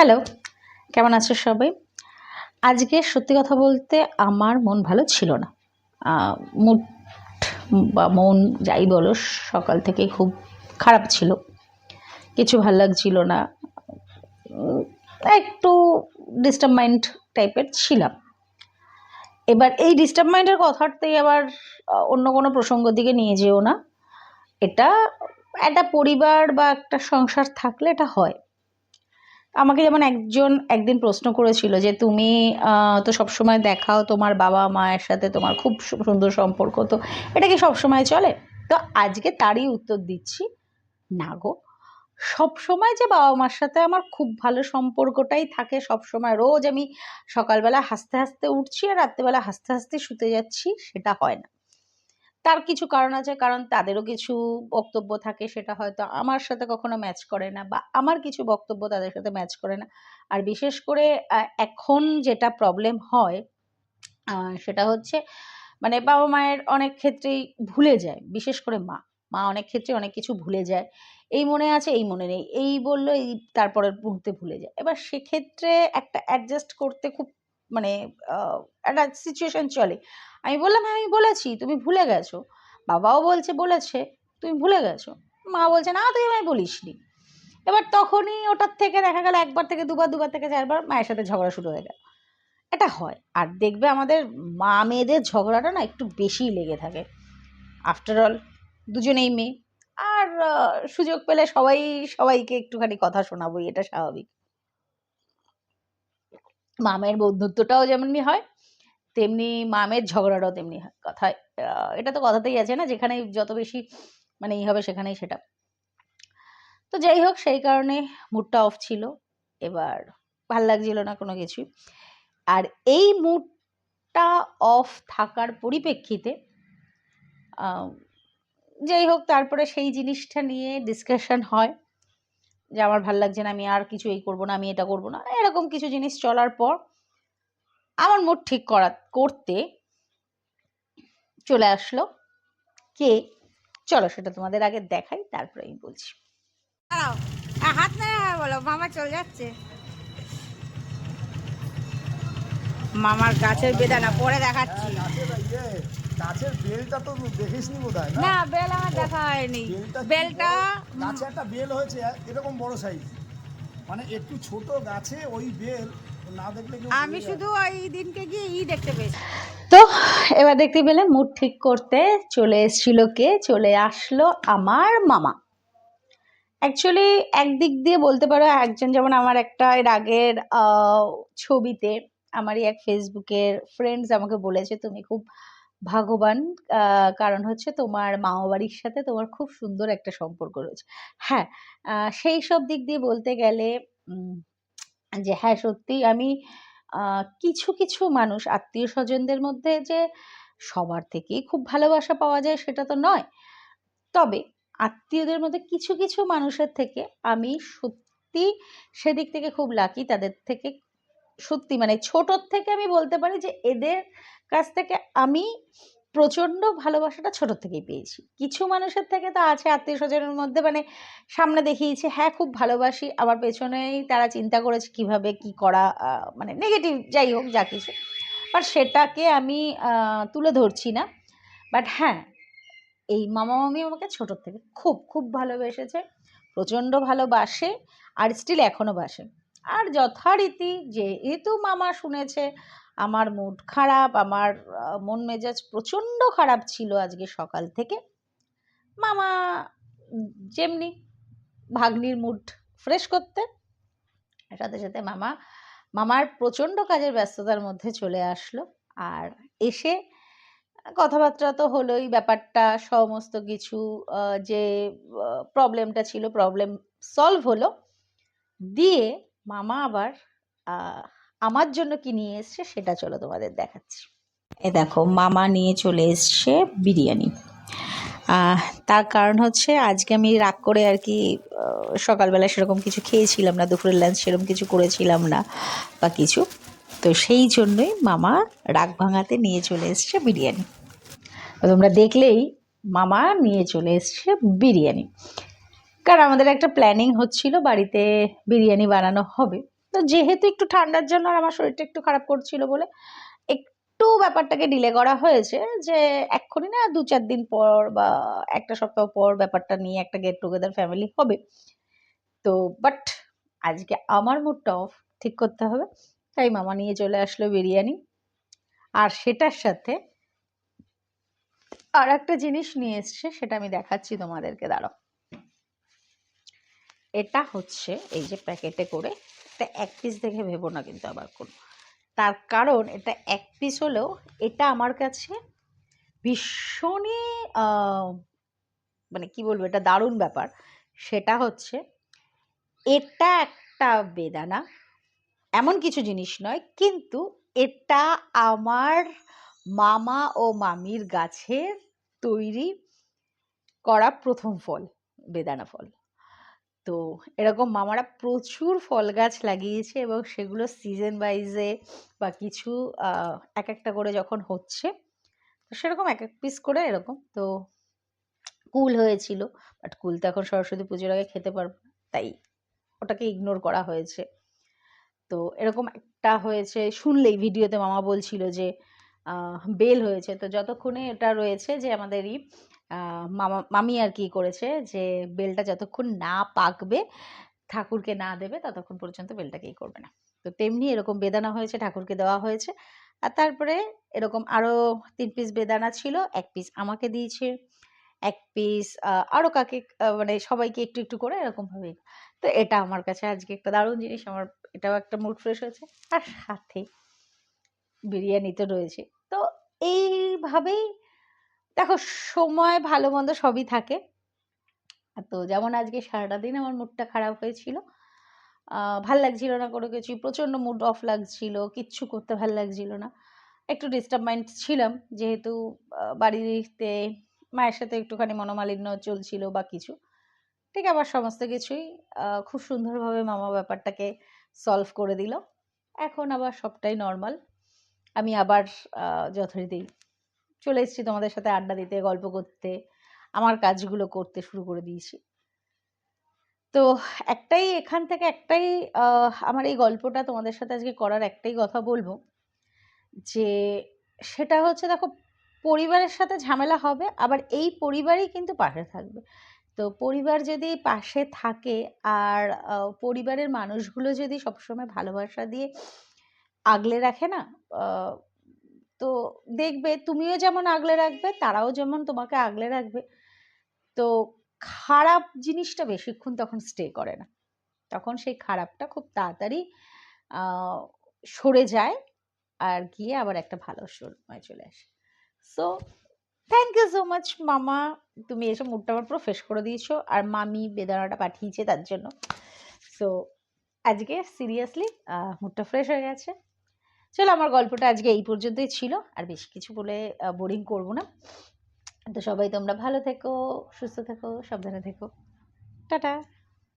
Hello কেমন আছো সবাই? আজকে সত্যি কথা বলতে আমার মন ভালো ছিল না। মুড বা মন যাই বলো, সকাল থেকে খুব খারাপ ছিল। কিছু ভালো লাগছিল না। একটু ডিস্টার্ব মাইন্ড টাইপের ছিলাম। এবার এই ডিস্টার্ব মাইন্ডের কথাতেই আবার অন্য কোনো প্রসঙ্গ দিকে নিয়ে যেও না। এটা একটা পরিবার বা একটা সংসার থাকলে এটা হয়। আমাকে যেমন একজন একদিন প্রশ্ন করেছিল যে তুমি তো সবসময় দেখাও তোমার বাবা মায়ের সাথে তোমার খুব সুন্দর সম্পর্ক, তো এটা কি সবসময় চলে? তো আজকে তারই উত্তর দিচ্ছি, না গো। সব সময় যে বাবা মার সাথে আমার খুব ভালো সম্পর্কটাই থাকে সব সময় রোজ আমি সকালবেলা হাসতে হাসতে উঠছি আর রাত্রেবেলা হাসতে হাসতে শুতে যাচ্ছি, সেটা হয় না। তার কিছু কারণ আছে, কারণ তাদেরও কিছু বক্তব্য থাকে সেটা হয়তো আমার সাথে কখনো ম্যাচ করে না বা আমার কিছু বক্তব্য তাদের সাথে ম্যাচ করে না। আর বিশেষ করে এখন যেটা প্রবলেম হয় সেটা হচ্ছে মানে বাবা মায়ের অনেক ক্ষেত্রেই ভুলে যায়, বিশেষ করে মা। মা অনেক ক্ষেত্রে অনেক কিছু ভুলে যায়। এই মনে আছে, এই মনে নেই, এই বলল, এই তারপরের মুহূর্তে ভুলে যায়। এবার সেক্ষেত্রে একটা অ্যাডজাস্ট করতে খুব মানে একটা সিচুয়েশন চলে। আমি বললাম হ্যাঁ আমি বলেছি, তুমি ভুলে গেছো। বাবাও বলছে, বলেছে, তুমি ভুলে গেছো। মা বলছে, না, তুই আমায় বলিসনি। এবার তখনই ওটার থেকে দেখা গেল, একবার থেকে, দুবার দুবার থেকে, চারবার মায়ের সাথে ঝগড়া শুরু হয়ে গেল। এটা হয়। আর দেখবে আমাদের মা মেয়েদের ঝগড়াটা না একটু বেশিই লেগে থাকে। আফটার অল দুজনেই মেয়ে। আর সুযোগ পেলে সবাই, সবাইকে একটুখানি কথা শোনাবোই, এটা স্বাভাবিক। মামের বন্ধুত্বটাও যেমনি হয়, তেমনি মামের ঝগড়াটাও তেমনি হয়। কথায় এটা তো কথাতেই আছে না, যেখানে যত বেশি মানে ই হবে সেখানেই সেটা। তো যাই হোক, সেই কারণে মুডটা অফ ছিল, এবার ভালো লাগছিল না কোনো কিছুই। আর এই মুডটা অফ থাকার পরিপ্রেক্ষিতে যাই হোক, তারপরে সেই জিনিসটা নিয়ে ডিসকাশন হয়। যে আমার ভালো লাগছে না, আমি আর কিছু এই করব না, আমি এটা করব না, এরকম কিছু জিনিস চলার পর আমার মুড ঠিক করা, করতে চলে আসলো। কে? চলো সেটা তোমাদের আগে দেখাই, তারপরে আমি বলছি। হাত বলো, মামা চলে যাচ্ছে। মামার গাছের বেদানা, পরে দেখাচ্ছি। গাছের বেলটা তো দেখিসনি বোধ হয় না? বেল আমার দেখা হয়নি। বেলটা গাছে একটা বেল হয়েছে এরকম বড় সাইজ মানে একটু ছোট গাছে ওই বেল না দেখলে আমি শুধু ওই দিনকে গিয়ে ই দেখতে পেয়েছি। তো এবার দেখতে পেলে মুড ঠিক করতে চলে এসেছিল কে? চলে আসলো আমার মামা। অ্যাকচুয়ালি একদিক দিয়ে বলতে পারো একজন যেমন আমার একটা এর আগের আহ, ছবিতে আমারই এক ফেসবুকের ফ্রেন্ডস আমাকে বলেছে তুমি খুব ভাগ্যবান আহ, কারণ হচ্ছে তোমার মামা বাড়ির সাথে তোমার খুব সুন্দর একটা সম্পর্ক রয়েছে। হ্যাঁ সেই সব দিক দিয়ে বলতে গেলে যে হ্যাঁ সত্যি আমি কিছু কিছু মানুষ আত্মীয় স্বজনদের মধ্যে যে সবার থেকেই খুব ভালোবাসা পাওয়া যায় সেটা তো নয়। তবে আত্মীয়দের মধ্যে কিছু কিছু মানুষের থেকে আমি সত্যি সেদিক থেকে খুব লাকি তাদের থেকে সত্যি মানে ছোটোর থেকে আমি বলতে পারি যে এদের কাছ থেকে আমি প্রচণ্ড ভালোবাসাটা ছোটোর থেকেই পেয়েছি। কিছু মানুষের থেকে তো আছে আত্মীয় স্বজনের মধ্যে মানে সামনে দেখিয়েছে হ্যাঁ খুব ভালোবাসি, আবার পেছনেই তারা চিন্তা করেছে কীভাবে কি করা মানে নেগেটিভ যাই হোক যা কিছু। বাট সেটাকে আমি তুলে ধরছি না। বাট হ্যাঁ এই মামা মামি আমাকে ছোটোর থেকে খুব খুব ভালোবেসেছে, প্রচণ্ড ভালোবাসে, আর স্টিল এখনও বাসে। আর যথারীতি যেহেতু মামা শুনেছে, আমার মুড খারাপ, আমার মন মেজাজ প্রচণ্ড খারাপ ছিল আজকে সকাল থেকে। মামা যেমনি ভাগ্নির মুড ফ্রেশ করতে, সাথে সাথে মামা, মামার প্রচণ্ড কাজের ব্যস্ততার মধ্যে চলে আসলো। আর এসে কথাবার্তা তো হলোই, ব্যাপারটা সমস্ত কিছু যে প্রবলেমটা ছিল প্রবলেম সলভ হলো। দিয়ে মামা আবার আমার জন্য কি নিয়ে এসছে সেটা চলো তোমাদের দেখাচ্ছি। এ দেখো, মামা নিয়ে চলে এসছে বিরিয়ানি। তার কারণ হচ্ছে আজকে আমি রাগ করে আর কি সকালবেলা সেরকম কিছু খেয়েছিলাম না, দুপুরের লাঞ্চ সেরকম কিছু করেছিলাম না বা কিছু। তো সেই জন্যই মামা রাগ ভাঙাতে নিয়ে চলে এসছে বিরিয়ানি। তোমরা দেখলেই মামা নিয়ে চলে এসছে বিরিয়ানি। কারণ আমাদের একটা প্ল্যানিং হচ্ছিল বাড়িতে বিরিয়ানি বানানো হবে। তো যেহেতু একটু ঠান্ডার জন্য আর আমার শরীরটা একটু খারাপ করছিল বলে একটু ব্যাপারটাকে ডিলে করা হয়েছে যে এক্ষুনি না দু চার দিন পর বা একটা সপ্তাহ পর ব্যাপারটা নিয়ে একটা গেট টুগেদার ফ্যামিলি হবে। তো বাট আজকে আমার মুডটা অফ ঠিক করতে হবে। তাই মামা নিয়ে চলে আসলো বিরিয়ানি। আর সেটার সাথে আর একটা জিনিস নিয়ে এসছে, সেটা আমি দেখাচ্ছি তোমাদেরকে, দাঁড়াও। এটা হচ্ছে এই যে প্যাকেটে করে এটা এক পিস দেখে ভেবো না কিন্তু আবার কোনো। তার কারণ এটা এক পিস হলেও এটা আমার কাছে ভীষণই মানে কি বলব, এটা দারুণ ব্যাপার। সেটা হচ্ছে এটা একটা বেদানা, এমন কিছু জিনিস নয়, কিন্তু এটা আমার মামা ও মামির গাছের তৈরি করা প্রথম ফল, বেদানা ফল। তো এরকম মামারা প্রচুর ফল গাছ লাগিয়েছে এবং সেগুলো সিজন ওয়াইজে বা কিছু এক একটা করে যখন হচ্ছে, তো সেরকম এক এক পিস করে এরকম, তো কুল হয়েছিল বাট কুল তো এখন সরস্বতী পুজোর আগে খেতে পারব তাই ওটাকে ইগনোর করা হয়েছে। তো এরকম একটা হয়েছে, শুনলেই ভিডিওতে মামা বলছিল যে বেল হয়েছে, তো যতক্ষণে এটা রয়েছে যে আমাদেরই মামা, মামি আর কি করেছে যে, বেলটা যতক্ষণ না পাকবে, ঠাকুরকে না দেবে, ততক্ষণ পর্যন্ত বেলটাকেই করবে না। তো তেমনি এরকম বেদানা হয়েছে, ঠাকুরকে দেওয়া হয়েছে। আর তারপরে এরকম আরও তিন পিস বেদানা ছিল, এক পিস আমাকে দিয়েছে, এক পিস আরও কাকে মানে সবাইকে একটু একটু করে এরকমভাবেই তো এটা আমার কাছে আজকে একটা দারুণ জিনিস, আমার এটাও একটা মুড ফ্রেশ হয়েছে। আর সাথে বিরিয়ানি তো রয়েছে। তো এইভাবেই দেখো, সময় ভালো মন্দ সবই থাকে। তো যেমন আজকে সারাটা দিন আমার মুডটা খারাপ হয়েছিল। ভালো লাগছিল না কোনো কিছু প্রচণ্ড মুড অফ লাগছিল, কিচ্ছু করতে ভালো লাগছিল না। একটু ডিস্টার্ব মাইন্ড ছিলাম, যেহেতু বাড়িতে মায়ের সাথে একটুখানি মনোমালিন্য চলছিল বা কিছু। ঠিক আবার সমস্ত কিছুই খুব সুন্দরভাবে মামা ব্যাপারটাকে সলভ করে দিল। এখন আবার সবটাই নর্মাল আমি আবার যথারীতি চলে এসেছি তোমাদের সাথে আড্ডা দিতে, গল্প করতে, আমার কাজগুলো করতে শুরু করে দিয়েছি। তো একটাই, এখান থেকে একটাই আমার এই গল্পটা তোমাদের সাথে আজকে করার একটাই কথা বলব যে, সেটা হচ্ছে দেখো, পরিবারের সাথে ঝামেলা হবে, আবার এই পরিবারই কিন্তু পাশে থাকবে। তো পরিবার যদি পাশে থাকে, আর পরিবারের মানুষগুলো যদি সবসময় ভালোবাসা দিয়ে আগলে রাখে না তো দেখবে তুমিও যেমন আগলে রাখবে, তারাও যেমন তোমাকে আগলে রাখবে। তো খারাপ জিনিসটা বেশিক্ষণ তখন স্টে করে না। তখন সেই খারাপটা খুব তাড়াতাড়ি সরে যায় আর গিয়ে আবার একটা ভালো সময় চলে আসে। So thank you so much মামা। তুমি এসব মুডটা আমার পুরো ফ্রেশ করে দিয়েছ আর মামি বেদানাটা পাঠিয়েছে তার জন্য। সো আজকে সিরিয়াসলি মুডটা ফ্রেশ হয়ে গেছে। চলো আমার গল্পটা আজকে এই পর্যন্তই ছিল। আর বেশি কিছু বলে বোরিং করব না। তো সবাই তোমরা ভালো থেকো, সুস্থ থেকো, সাবধানে থেকো। টাটা।